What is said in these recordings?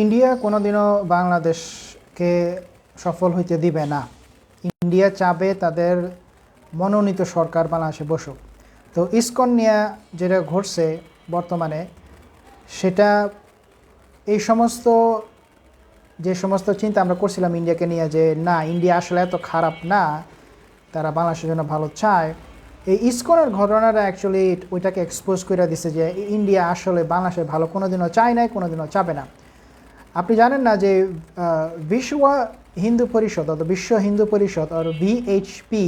India কোনোদিনও বাংলাদেশকে সফল হইতে দিবে না। ইন্ডিয়া চাবে তাদের মনোনীত সরকার বাংলাদেশে বসুক। তো ইসকন নিয়ে যেটা ঘটছে বর্তমানে, সেটা এই সমস্ত, যে সমস্ত চিন্তা আমরা করছিলাম ইন্ডিয়াকে নিয়ে যে না, ইন্ডিয়া আসলে এত খারাপ না, তারা বাংলাদেশের জন্য ভালো চায়। এই ইসকনের ঘটনাটা অ্যাকচুয়ালি ওইটাকে এক্সপোজ করে দিছে যে ইন্ডিয়া আসলে বাংলাদেশে ভালো কোনোদিনও চায় নাই, কোনোদিনও চাবে না। আপনি জানেন না যে বিশ্ব হিন্দু পরিষদ অথবা বিশ্ব হিন্দু পরিষদ আর ভিএইচপি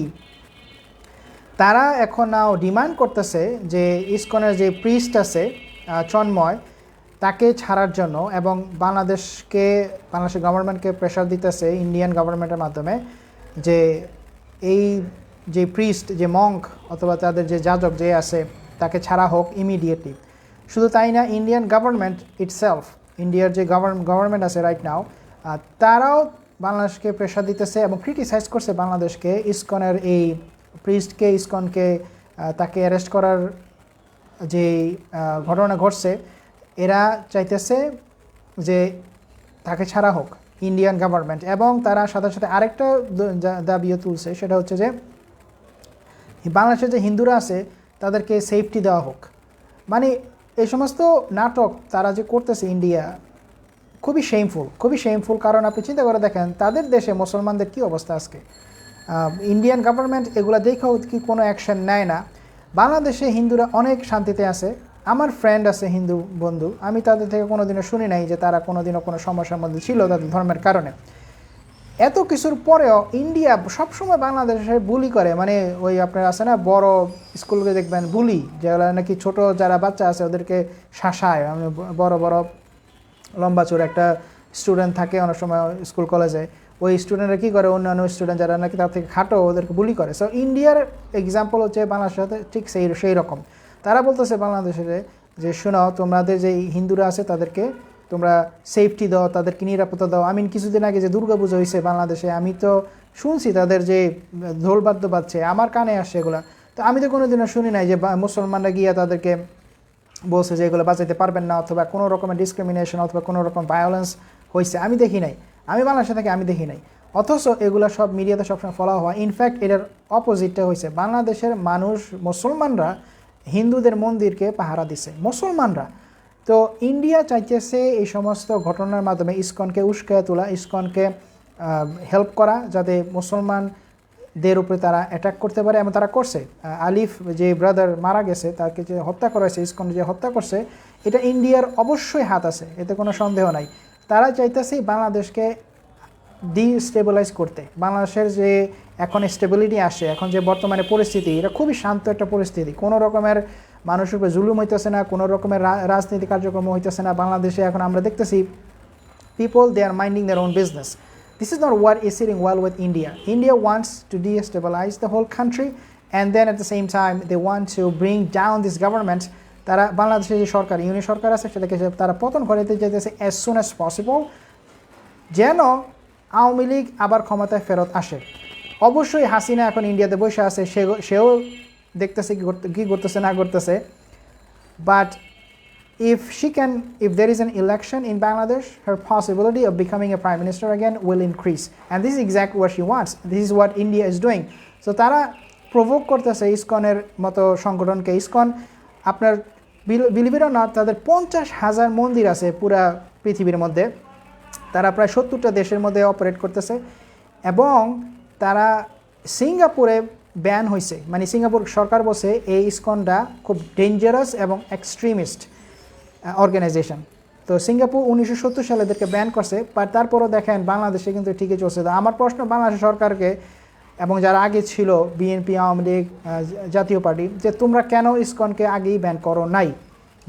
তারা এখন নাও ডিমান্ড করতেছে যে ইসকনের যে প্রিস্ট আছে চন্ময়, তাকে ছাড়ার জন্য এবং বাংলাদেশকে, বাংলাদেশের গভর্নমেন্টকে প্রেশার দিতেছে ইন্ডিয়ান গভর্নমেন্টের মাধ্যমে যে এই যে প্রিস্ট যে মঙ্ক অথবা তাদের যে যাজক যে আছে, তাকে ছাড়া হোক ইমিডিয়েটলি শুধু তাই না ইন্ডিয়ান গভর্নমেন্ট ইটসেলফ ইন্ডিয়ার যে গভর্নমেন্ট আছে রাইট নাও তারাও বাংলাদেশকে প্রেশার দিতেছে এবং ক্রিটিসাইজ করছে বাংলাদেশকে। ইসকনের এই প্রিস্টকে ইসকনকে তাকে অ্যারেস্ট করার যে ঘটনা ঘটছে, এরা চাইতেছে যে তাকে ছাড়া হোক ইন্ডিয়ান গভর্নমেন্ট এবং তারা সাথে সাথে আরেকটা দাবিও তুলছে, সেটা হচ্ছে যে বাংলাদেশে যে হিন্দুরা আছে, তাদেরকে সেফটি দেওয়া হোক। মানে এই সমস্ত নাটক তারা যে করতেছে ইন্ডিয়া খুবই শেমফুল খুবই শেমফুল কারণ আপনি চিন্তা করে দেখেন, তাদের দেশে মুসলমানদের কি অবস্থা আজকে? ইন্ডিয়ান গভর্নমেন্ট এগুলো দেখেও কি কোনো অ্যাকশন নেয় না। বাংলাদেশে হিন্দুরা অনেক শান্তিতে আছে। আমার ফ্রেন্ড আছে হিন্দু বন্ধু। আমি তাদের থেকে কোনোদিনও শুনি নাই যে তারা কোনোদিনও কোনো সমস্যার মধ্যে ছিল তাদের ধর্মের কারণে। এত কিছুর পরেও ইন্ডিয়া সবসময় বাংলাদেশে বুলি করে। মানে ওই আপনার আছে না, বড় স্কুলকে দেখবেন বুলি যেগুলো নাকি ছোট যারা বাচ্চা আছে ওদেরকে শাসায়। মানে বড় বড় লম্বা চোর একটা স্টুডেন্ট থাকে অনেক সময় স্কুল কলেজে ওই স্টুডেন্টরা কী করে? অন্যান্য স্টুডেন্ট যারা নাকি তার থেকে খাটো, ওদেরকে বুলি করে। সো ইন্ডিয়ার এক্সাম্পল হচ্ছে বাংলাদেশের সাথে ঠিক সেই সেই রকম। তারা বলতেছে বাংলাদেশের যে শোনাও তোমাদের যে হিন্দুরা আছে তাদেরকে তোমরা সেফটি দাও, তাদেরকে নিরাপত্তা দাও। আমি কিছুদিন আগে যে দুর্গাপুজো হয়েছে বাংলাদেশে, আমি তো শুনছি তাদের যে ঢোলবাদ্য বাজছে, আমার কানে আসছে এগুলা। তো আমি তো কোনোদিনও শুনি নাই যে মুসলমানরা গিয়ে তাদেরকে বলছে যে এগুলো বাঁচাইতে পারবেন না অথবা কোনো রকমের ডিসক্রিমিনেশন অথবা কোনো রকম ভায়োলেন্স হয়েছে আমি দেখি নাই। আমি বাংলাদেশে থেকে, আমি দেখি নাই। অথচ এগুলো সব মিডিয়াতে সবসময় ফলো হওয়া। ইনফ্যাক্ট এটার অপোজিটটা হয়েছে বাংলাদেশের মানুষ, মুসলমানরা হিন্দুদের মন্দিরকে পাহারা দিছে। মুসলমানরা তো ইন্ডিয়া চাইতেছে এই সমস্ত ঘটনার মাধ্যমে ইসকনকে উস্কায় তোলা, ইসকনকে হেল্প করা যাতে মুসলমানদের উপরে তারা অ্যাটাক করতে পারে এবং তারা করছে। আলিফ যে ব্রাদার মারা গেছে, তাকে যে হত্যা করা হয়েছে, ইসকন যে হত্যা করছে, এটা ইন্ডিয়ার অবশ্যই হাত আছে, এতে কোনো সন্দেহ নাই। তারা চাইতেছে বাংলাদেশকে ডিস্টেবিলাইজ করতে। বাংলাদেশের যে এখন স্টেবিলিটি আসে এখন যে বর্তমানে পরিস্থিতি, এটা খুবই শান্ত একটা পরিস্থিতি। কোনো রকমের মানুষের উপরে জুলুম হইতেছে না, কোনো রকমের রাজনীতি কার্যক্রম হইতেছে না। বাংলাদেশে এখন আমরা দেখতেছি people they are minding their own business this is not war ইসিরিং war with India India wants to destabilize the whole country and then at the same time they want to bring down this government তারা বাংলাদেশের যে সরকার, ইউনি সরকার আছে, সেটাকে তারা পতন করে দিতে যেতেছে অ্যাজ সুন অ্যাজ পসিবল যেন আওয়ামী লীগ আবার ক্ষমতায় ফেরত আসে। অবশ্যই হাসিনা এখন ইন্ডিয়াতে বসে আছে সেও দেখতেছে কি করতেছে, না করতেছে। But if she can if there is an election in Bangladesh her possibility of becoming a prime minister again will increase and this exact what you wants this is what India is doing so তারা provoke করতেছে ইস্কনের মতো সংগঠনকে। ISKCON, আপনার বিলিবির না তাদের পঞ্চাশ হাজার মন্দির আছে পুরা পৃথিবীর মধ্যে। তারা প্রায় সত্তরটা দেশের মধ্যে অপারেট করতেছে। এবং তারা সিঙ্গাপুরে ব্যান হয়েছে মানে সিঙ্গাপুর সরকার বসে এই ইসকনটা খুব ডেঞ্জারাস এবং এক্সট্রিমিস্ট অর্গানাইজেশন তো সিঙ্গাপুর উনিশশো সত্তর সালে এদেরকে ব্যান করছে বাট তারপরও দেখেন বাংলাদেশে কিন্তু ঠিকই চলছে। তো আমার প্রশ্ন, বাংলাদেশ সরকারকে এবং যারা আগে ছিল বিএনপি আওয়ামী লীগ জাতীয় পার্টি, যে তোমরা কেন ইসকনকে আগেই ব্যান করো নাই?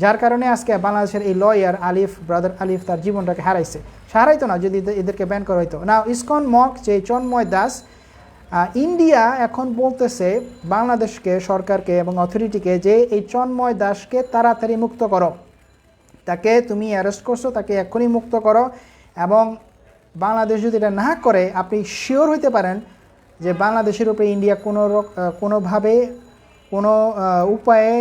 যার কারণে আজকে বাংলাদেশের এই লয়ার আলিফ ব্রাদার আলিফ তার জীবনটাকে হারাইছে। হারাইতো না, যদি এদেরকে ব্যান করা হইতো। না ইসকন মক যে চন্ময় দাস ইন্ডিয়া এখন বলতেছে বাংলাদেশকে সরকারকে এবং অথরিটিকে যে এই চন্ময় দাসকে তাড়াতাড়ি মুক্ত করো। তাকে তুমি অ্যারেস্ট করছ তাকে এক্ষুনি মুক্ত করো এবং বাংলাদেশ যদি এটা না করে আপনি শিওর হইতে পারেন যে বাংলাদেশের উপরে ইন্ডিয়া কোনো কোনোভাবে কোনো উপায়ে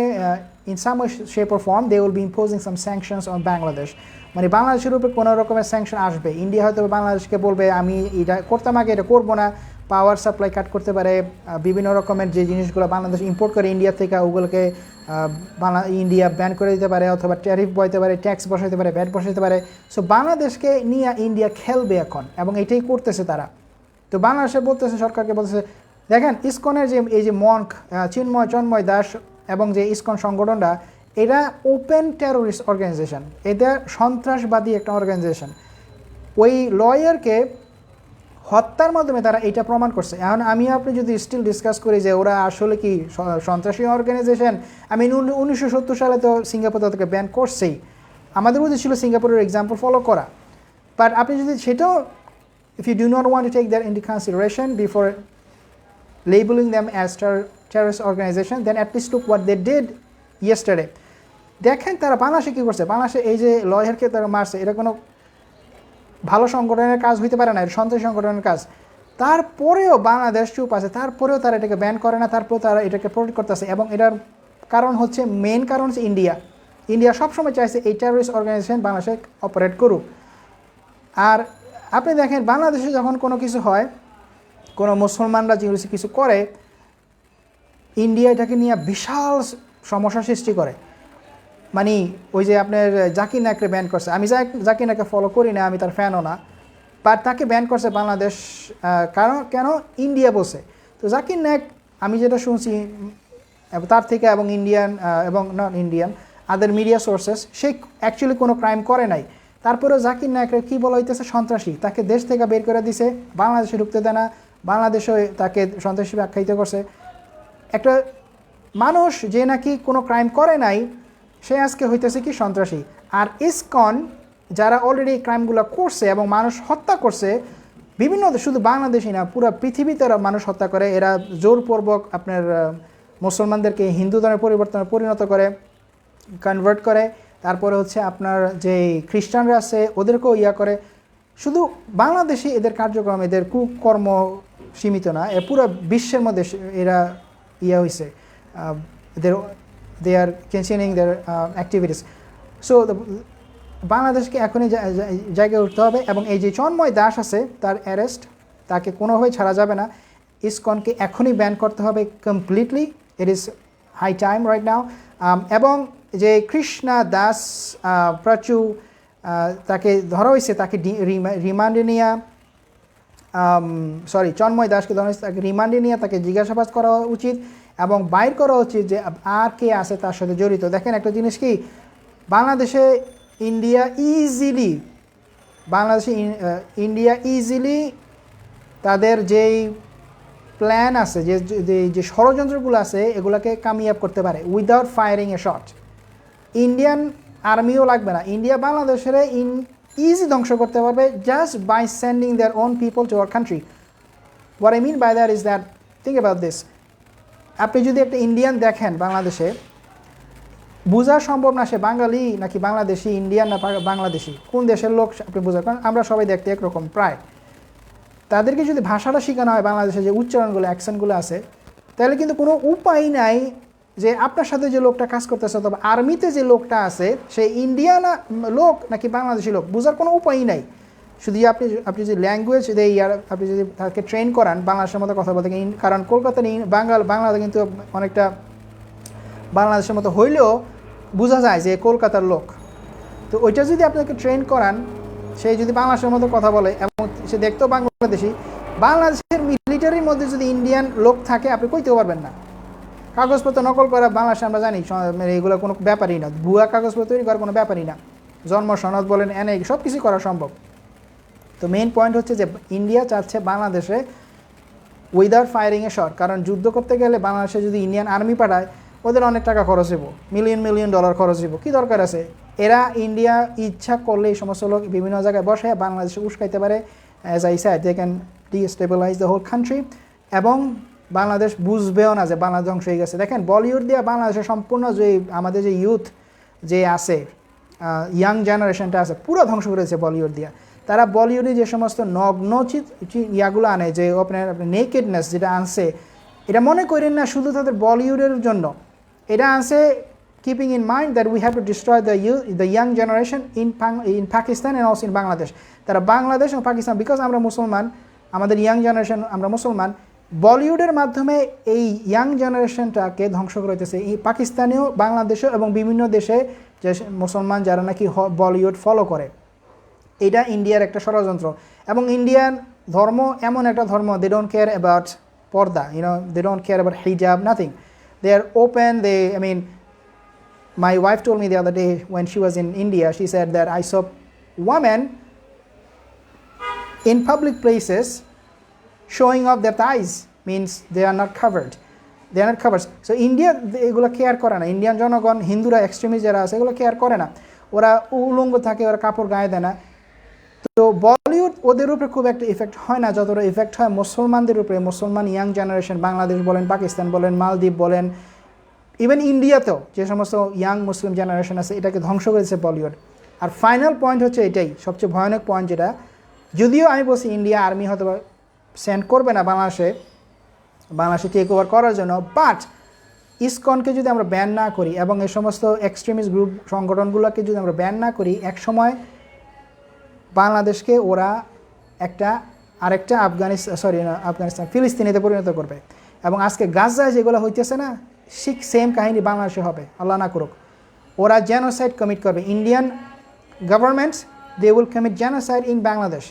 in way, shape or form they will be imposing some sanctions on Bangladesh মানে বাংলাদেশের উপরে কোনো রকমের স্যাংশন আসবে। ইন্ডিয়া হয়তো বাংলাদেশকে বলবে আমি এটা করতাম আগে এটা করব না। পাওয়ার সাপ্লাই কাট করতে পারে বিভিন্ন রকমের যে জিনিসগুলো বাংলাদেশ ইম্পোর্ট করে ইন্ডিয়া থেকে ওগুলোকে বাংলা ইন্ডিয়া ব্যান করে দিতে পারে অথবা ট্যারিফ বইতে পারে ট্যাক্স বসাইতে পারে ব্যাট বসাইতে পারে। সো বাংলাদেশকে নিয়ে ইন্ডিয়া খেলবে এখন এবং এটাই করতেছে তারা। তো বাংলাদেশে বলতেছে, সরকারকে বলতেছে, দেখেন ইসকনের যে, এই যে মঙ্ক চিন্ময়, চন্ময় দাস এবং যে ইসকন সংগঠনটা এটা ওপেন টেরোরিস্ট অর্গানাইজেশন এটা সন্ত্রাসবাদী একটা অর্গানাইজেশন ওই লয়ারকে হত্যার মাধ্যমে তারা এটা প্রমাণ করছে। এখন আমি আপনি যদি স্টিল ডিসকাস করি যে ওরা আসলে কি সন্ত্রাসী অর্গানাইজেশন আমি উনিশশো সত্তর সালে তো সিঙ্গাপুর তাদেরকে ব্যান করছেই। আমাদের উচিত ছিল সিঙ্গাপুরের এক্সাম্পল ফলো করা। বাট আপনি যদি সেটাও if you do not want to take that into consideration before labeling them as ter- terrorist organization, then at least look what they. দেখেন তারা বাংলাদেশে কী করছে? বাংলাদেশে এই যে লয়ারকে তারা মারছে এটা কোনো ভালো সংগঠনের কাজ হইতে পারে না, এটা সন্ত্রাসী সংগঠনের কাজ। তারপরেও বাংলাদেশ চুপ আছে, তারপরেও তারা এটাকে ব্যান করে না, তারপরেও তারা এটাকে প্রোটেক্ট করতেছে। এবং এটার কারণ হচ্ছে মেন কারণ হচ্ছে ইন্ডিয়া ইন্ডিয়া সবসময় চাইছে এই টেররিস্ট অর্গানাইজেশন বাংলাদেশে অপারেট করুক। আর আপনি দেখেন, বাংলাদেশে যখন কোনো কিছু হয়, কোনো মুসলমানরা যেগুলো কিছু করে ইন্ডিয়া এটাকে নিয়ে বিশাল সমস্যা সৃষ্টি করে। মানে ওই যে আপনার জাকির নায়ককে ব্যান করছে। আমি জাক- জাকির নায়ককে ফলো করি না, আমি তার ফ্যানও না। বাট তাকে ব্যান করছে বাংলাদেশ কারণ, কেন? ইন্ডিয়া বসে তো জাকির নায়ক, আমি যেটা শুনছি তার থেকে এবং ইন্ডিয়ান এবং non Indian other media sources সে অ্যাকচুয়ালি কোনো ক্রাইম করে নাই। তারপরেও জাকির নায়কের কী বলা হইতেছে? সন্ত্রাসী। তাকে দেশ থেকে বের করে দিছে, বাংলাদেশে ঢুকতে দেয় না, বাংলাদেশে তাকে সন্ত্রাসী আখ্যায়িত করছে। একটা মানুষ যে নাকি কোনো ক্রাইম করে নাই সে আজকে হইতেছে কি সন্ত্রাসী। আর ইসকন, যারা অলরেডি ক্রাইমগুলো করছে এবং মানুষ হত্যা করছে, বিভিন্ন শুধু বাংলাদেশই না, পুরো পৃথিবীতে এরা মানুষ হত্যা করে। এরা জোরপূর্বক আপনার মুসলমানদেরকে হিন্দু ধর্মের পরিবর্তনে পরিণত করে কনভার্ট করে। তারপরে হচ্ছে আপনার যে খ্রিস্টানরা আছে, ওদেরকেও ইয়া করে। শুধু বাংলাদেশে এদের কার্যক্রম, এদের কুকর্ম সীমিত না, এ পুরো বিশ্বের মধ্যে এরা ইয়া হয়েছে এদের they are continuing their activities so বাংলাদেশকে এখনই জা- জা- জায়গায় উঠতে হবে এবং এই যে চন্ময় দাস আছে, তার অ্যারেস্ট তাকে কোনোভাবেই ছাড়া যাবে না। ইসকনকে এখনই ব্যান করতে হবে completely it is high time right now এবং যে কৃষ্ণা দাস প্রাচু তাকে ধরা হয়েছে, তাকে রিমান্ডে নিয়ে। সরি চন্ময় দাসকে ধরা হয়েছে, তাকে রিমান্ডে নিয়ে তাকে জিজ্ঞাসাবাদ করা উচিত। এবং বাইর করা উচিত যে আর কে আছে তার সাথে জড়িত। দেখেন একটা জিনিস কি? বাংলাদেশে ইন্ডিয়া ইজিলি বাংলাদেশে ইন্ডিয়া ইজিলি তাদের যেই প্ল্যান আছে, যে, যে- ষড়যন্ত্রগুলো আছে, এগুলোকে কামিয়াব করতে পারে without firing a shot Indian আর্মিও লাগবে না। ইন্ডিয়া বাংলাদেশের ইন ইজি ধ্বংস করতে পারবে just by sending their own people to our country what I mean by that is that think about this আপনি যদি একটা ইন্ডিয়ান দেখেন বাংলাদেশে, বোঝা সম্ভব না সে বাঙালি নাকি বাংলাদেশি ইন্ডিয়ান না বাংলাদেশি। কোন দেশের লোক আপনি বোঝা কারণ আমরা সবাই দেখতে একরকম প্রায়। তাদেরকে যদি ভাষাটা শেখানো হয় বাংলাদেশে যে উচ্চারণগুলো অ্যাকশনগুলো আছে, তাহলে কিন্তু কোনো উপায় নাই যে আপনার সাথে যে লোকটা কাজ করতেছে অথবা আর্মিতে যে লোকটা আছে, সে ইন্ডিয়ান লোক নাকি বাংলাদেশি লোক, বোঝার কোনো উপায়ই নাই। শুধু আপনি আপনি যদি ল্যাঙ্গুয়েজ দিয়ে ইয়ার আপনি যদি তাকে ট্রেন করান, বাংলাদেশের মতো কথা বলতে কারণ কলকাতা ইন- বাঙাল বাংলাতে কিন্তু অনেকটা বাংলাদেশের মতো হইলেও বোঝা যায় যে কলকাতার লোক। তো ওইটা যদি আপনাকে ট্রেন করান, সে যদি বাংলাদেশের মতো কথা বলে, এবং সে দেখতেও বাংলাদেশি, বাংলাদেশের মিলিটারির মধ্যে যদি ইন্ডিয়ান লোক থাকে, আপনি কইতেও পারবেন না। কাগজপত্র নকল করা বাংলাদেশে আমরা জানি এগুলো কোনো ব্যাপারই না। ভুয়া কাগজপত্র তৈরি করার কোনো ব্যাপারই না। জন্ম, সনদ বলেন, এনে সব কিছু করা সম্ভব। তো মেইন পয়েন্ট হচ্ছে যে ইন্ডিয়া চাচ্ছে বাংলাদেশে উইদাউট ফায়ারিংয়ে শট কারণ যুদ্ধ করতে গেলে বাংলাদেশে যদি ইন্ডিয়ান আর্মি পাঠায়, ওদের অনেক টাকা খরচ হইব মিলিয়ন মিলিয়ন ডলার খরচ হইব। কী দরকার আছে? এরা ইন্ডিয়া ইচ্ছা করলে এই সমস্ত লোক বিভিন্ন জায়গায় বসে বাংলাদেশে উস্কাইতে পারে। As I said they can destabilize the whole country এবং বাংলাদেশ বুঝবেও না যে বাংলাদেশ ধ্বংস হয়ে গেছে। দেখেন, বলিউড দিয়ে বাংলাদেশের সম্পূর্ণ যে আমাদের যে ইউথ যে আছে ইয়াং জেনারেশনটা আছে, পুরো ধ্বংস করেছে বলিউড দিয়া। তারা বলিউডে যে সমস্ত নগ্ন ইয়াগুলো আনে যে আপনার নেকেডনেস যেটা আনছে এটা মনে করেন না শুধু তাদের বলিউডের জন্য। এটা আনছে in mind that we have to destroy the youth, the young generation in, Pang- in Pakistan and also in Bangladesh. তারা বাংলাদেশ এবং পাকিস্তান বিকজ আমরা মুসলমান আমাদের ইয়াং জেনারেশন আমরা মুসলমান বলিউডের মাধ্যমে এই ইয়াং জেনারেশনটাকে ধ্বংস করে হইতেছে এই পাকিস্তানেও বাংলাদেশেও এবং বিভিন্ন দেশে যে মুসলমান যারা নাকি বলিউড ফলো করে। এটা ইন্ডিয়ার একটা ষড়যন্ত্র এবং ইন্ডিয়ান ধর্ম এমন একটা ধর্ম they don't care about purdah you know they don't care about hijab nothing they are open they I mean my wife told me the other day when she was in India, she said that I saw women in public places showing off their thighs, means they are not covered. They are not covered. So India এগুলো care করে না Indian জনগণ হিন্দুরা extremist যারা আছে এগুলো care করে না ওরা উলঙ্গ থাকে ওরা কাপড় গায়ে দেয় না তো বলিউড ওদের উপরে খুব একটা ইফেক্ট হয় না। যতটা ইফেক্ট হয় মুসলমানদের উপরে, মুসলমান ইয়াং জেনারেশন বাংলাদেশ বলেন, পাকিস্তান বলেন, মালদ্বীপ বলেন ইভেন ইন্ডিয়াতেও যে সমস্ত ইয়াং মুসলিম জেনারেশন আছে, এটাকে ধ্বংস করেছে বলিউড। আর ফাইনাল পয়েন্ট হচ্ছে এটাই, সবচেয়ে ভয়ানক পয়েন্ট যেটা, যদিও আমি বলছি ইন্ডিয়া আর্মি হয়তো সেন্ড করবে না বাংলাদেশে বাংলাদেশে টেক ওভার করার জন্য বাট ইসকনকে যদি আমরা ব্যান না করি এবং এই সমস্ত এক্সট্রিমিস্ট গ্রুপ সংগঠনগুলোকে যদি আমরা ব্যান না করি, একসময় বাংলাদেশকে ওরা একটা, আরেকটা আফগানিস্তান সরি আফগানিস্তান, ফিলিস্তিনিতে পরিণত করবে। এবং আজকে গাজায় যেগুলো হইতেছে না, ঠিক সেম কাহিনী বাংলাদেশে হবে, আল্লাহ না করুক। ওরা জেনোসাইড কমিট করবে। Indian governments they will commit genocide in Bangladesh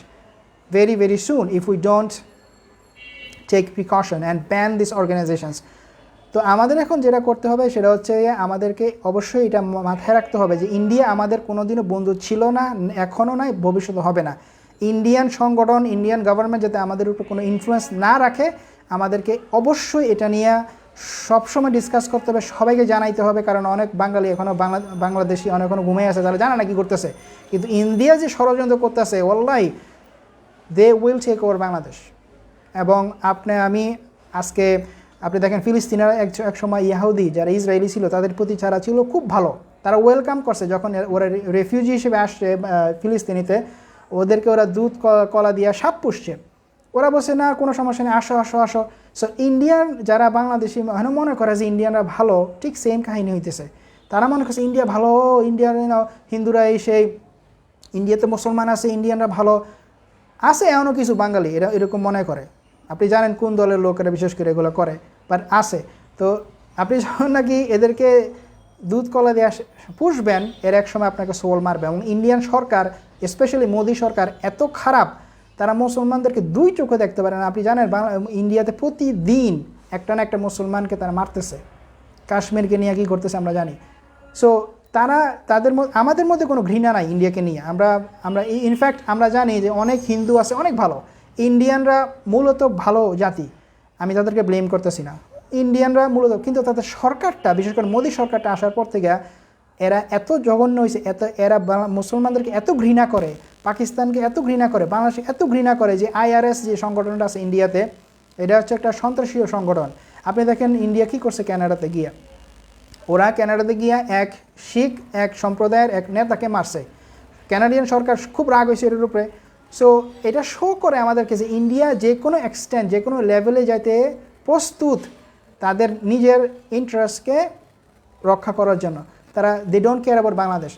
very very soon if we don't take precaution and ban this organizations তো আমাদের এখন যেটা করতে হবে সেটা হচ্ছে আমাদেরকে অবশ্যই এটা মাথায় রাখতে হবে যে ইন্ডিয়া আমাদের কোনোদিনও বন্ধু ছিল না, এখনও নাই ভবিষ্যতে হবে না। ইন্ডিয়ান সংগঠন, ইন্ডিয়ান গভর্নমেন্ট যাতে আমাদের উপর কোনো ইনফ্লুয়েন্স না রাখে, আমাদেরকে অবশ্যই এটা নিয়ে সবসময় ডিসকাস করতে হবে, সবাইকে জানাইতে হবে, কারণ অনেক বাঙালি এখনও বাংলা বাংলাদেশি অনেক এখনও ঘুমিয়ে আছে, তারা জানে না কি করতেছে। কিন্তু ইন্ডিয়া যে ষড়যন্ত্র করতেছে ওল্লাই they will take over Bangladesh. এবং আপনি, আমি আজকে আপনি দেখেন ফিলিস্তিনের এক সময় ইয়াহুদি যারা ইসরায়েলি ছিল, তাদের প্রতি ছাড়া ছিল খুব ভালো। তারা ওয়েলকাম করছে যখন ওরা রেফিউজি হিসেবে আসছে ফিলিস্তিনিতে, ওদেরকে ওরা দুধ কলা দিয়ে সাপ পুষছে। ওরা বসে না, কোনো সমস্যা নেই, আসো আসো আসো। সো ইন্ডিয়ান যারা বাংলাদেশি মানে মনে করে যে ইন্ডিয়ানরা ভালো, ঠিক সেম কাহিনী হইতেছে। তারা মনে করছে, ইন্ডিয়া ভালো ইন্ডিয়ান হিন্দুরা এই সেই ইন্ডিয়াতে মুসলমান আছে ইন্ডিয়ানরা ভালো। আছে এমনও কিছু বাঙালি, এরা এরকম মনে করে। আপনি জানেন কোন দলের লোকেরা বিশেষ করে এগুলো করে বাট আছে। তো আপনি যখন নাকি এদেরকে দুধ কলা দিয়ে পুষবেন, এর এক সময় আপনাকে সোল মারবে এবং ইন্ডিয়ান সরকার স্পেশালি মোদি সরকার, এত খারাপ, তারা মুসলমানদেরকে দুই চোখে দেখতে পারে না। আপনি জানেন ইন্ডিয়াতে প্রতিদিন একটা না একটা মুসলমানকে তারা মারতেছে। কাশ্মীরকে নিয়ে কী করতেছে আমরা জানি। সো তারা তাদের আমাদের মধ্যে কোনো ঘৃণা নাই ইন্ডিয়াকে নিয়ে। আমরা আমরা ইনফ্যাক্ট আমরা জানি যে অনেক হিন্দু আছে, অনেক ভালো। ইন্ডিয়ানরা মূলত ভালো জাতি, আমি তাদেরকে ব্লেম করতেছি না। ইন্ডিয়ানরা মূলত, কিন্তু তাদের সরকারটা, বিশেষ করে মোদী সরকারটা আসার পর থেকে এরা এত জঘন্য হয়েছে এত, এরা মুসলমানদেরকে এত ঘৃণা করে, পাকিস্তানকে এত ঘৃণা করে বাংলাদেশে এত ঘৃণা করে যে আইআরএস যে সংগঠনটা আছে ইন্ডিয়াতে, এটা হচ্ছে একটা সন্ত্রাসীয় সংগঠন। আপনি দেখেন ইন্ডিয়া কী করছে ক্যানাডাতে গিয়ে। ওরা ক্যানাডাতে গিয়া এক শিখ, এক সম্প্রদায়ের এক নেতাকে মারছে। ক্যানাডিয়ান সরকার খুব রাগ হয়েছে এর উপরে। সো এটা শো করে আমাদেরকে যে ইন্ডিয়া যে কোনো এক্সটেন্ট যে কোনো লেভেলে যাতে প্রস্তুত তাদের নিজের ইন্টারেস্টকে রক্ষা করার জন্য। তারা they don't care about Bangladesh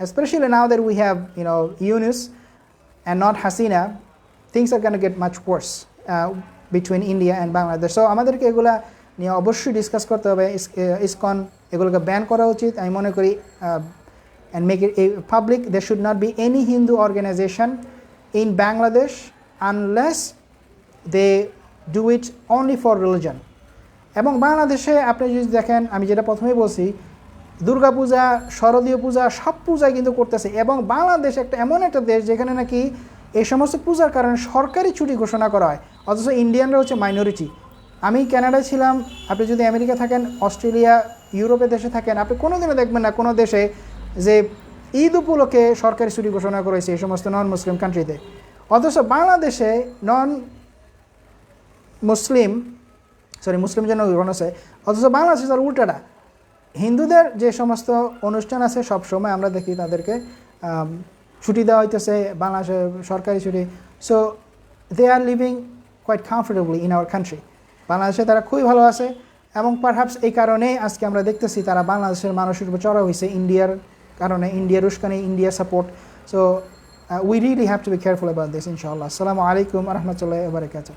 specially now that we have you know Yunus and not Hasina, things are going to get much worse uh, between India আমাদেরকে এগুলা নিয়ে অবশ্যই ডিসকাস করতে হবে। ইসকন এগুলোকে ব্যান করা উচিত। আমি মনে করি and make it public they should not be any Hindu organization in Bangladesh unless they do it only for religion এবং বাংলাদেশে আপনি যদি দেখেন, আমি যেটা প্রথমেই বলছি দুর্গাপূজা শারদীয় পূজা, সব পূজাই কিন্তু করতেছে। এবং বাংলাদেশ একটা এমন একটা দেশ যেখানে নাকি এই সমস্ত পূজার কারণে সরকারি ছুটি ঘোষণা করা হয়। অথচ ইন্ডিয়ানরা হচ্ছে মাইনরিটি আমি কানাডায় ছিলাম, আপনি যদি আমেরিকা থাকেন, অস্ট্রেলিয়া, ইউরোপের দেশে থাকেন, আপনি কোনোদিনও দেখবেন না কোনো দেশে যে ঈদ উপলক্ষে সরকারি ছুটি ঘোষণা করেছে এই সমস্ত নন মুসলিম কান্ট্রিতে অথচ বাংলাদেশে নন মুসলিম সরি মুসলিম জন্য গ্রহণ আছে, অথচ বাংলাদেশে তার উল্টাটা। হিন্দুদের যে সমস্ত অনুষ্ঠান আছে সব সময় আমরা দেখি তাদেরকে ছুটি দেওয়া হইতেছে, বাংলাদেশে সরকারি ছুটি। So they are living quite comfortably in our country বাংলাদেশে তারা খুবই ভালো আছে এবং পারহাপস এই কারণেই আজকে আমরা দেখতেছি তারা বাংলাদেশের মানুষের উপর চড়া হয়েছে ইন্ডিয়ার কারণে ইন্ডিয়ার উস্কানি India support so we really have to be careful about this ইনশাআল্লাহ আসসালামু আলাইকুম রহমতুল্লাহ বারকাতুহ